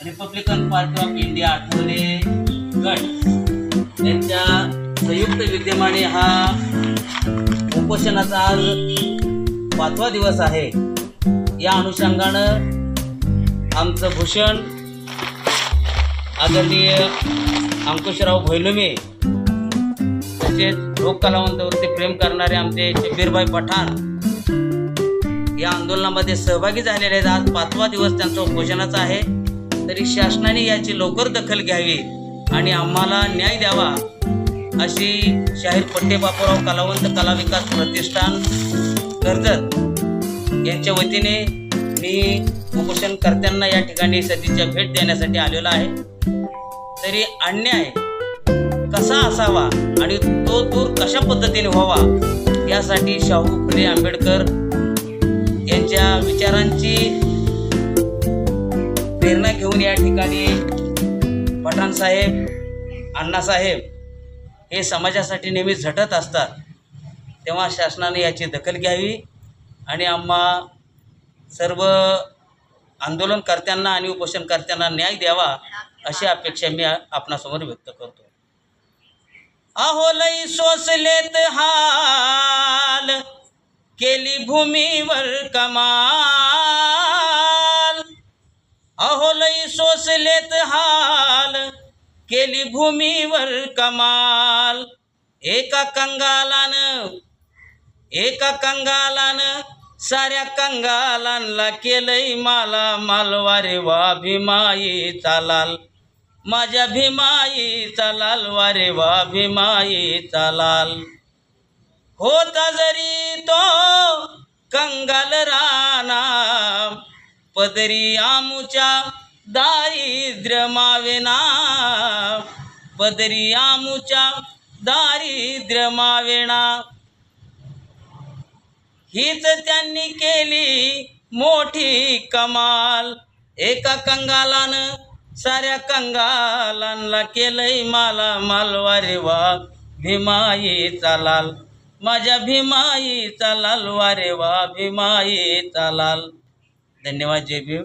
Republican party of India Athawale गट. यांच्या संयुक्त विद्यमाने हा उपोषणाचा आज पाचवा दिवस आहे. या अनुषंगानं आमचं भूषण आदरणीय अंकुशराव भैलुमे तसेच लोककलावंतावरती प्रेम करणारे आमचे शबीरभाई पठाण या आंदोलनामध्ये सहभागी झालेले आहेत. आज पाचवा दिवस त्यांचा उपोषणाचा आहे. तरी शासनाने याची लवकर दखल घ्यावी आणि आम्हाला न्याय द्यावा अशी शाहीर पट्टे बापूराव कलावंत कला विकास प्रतिष्ठान कर्जत यांच्या वतीने मी उपोषणकर्त्यांना या ठिकाणी सतीच्या भेट देण्यासाठी आलेलो आहे. तरी अन्याय कसा असावा आणि तो दूर कशा पद्धतीने व्हावा यासाठी शाहू फुले आंबेडकर यांच्या विचारांची या ठिकाणी पठाण साहेब अण्णासाहेब हे समाजासाठी नेहमी झटत असतात. तेव्हा शासनाने याची दखल घ्यावी आणि आम्हा सर्व आंदोलनकर्त्यांना आणि उपोषणकर्त्यांना न्याय द्यावा अशी अपेक्षा मी आपणासमोर व्यक्त करतो. अहो लई सोसलेत हाल केली भूमीवर कमाल. अहो सोसलेत हाल केली भूमीवर कमाल. एका कंगालानं एका कंगालानं साऱ्या कंगालांना केलंय मला मालवारे वा भीमाई चालाल. माझ्या भीमाई चालाल वारे वा भीमाई चालाल. होता जरी तो कंगाल राणा पदरी आमुच्या दारिद्र्य मावेना. पदरी आमुच्या दारिद्र्य मावेना. हीच त्यांनी केली मोठी कमाल. एका कंगालानं साऱ्या कंगालांना केलंय मला मालवारे वा. भीमाई चालाल माझ्या भीमाई चालाल वारे वा. भीमाई चालाल धन्यवाद जय भीम.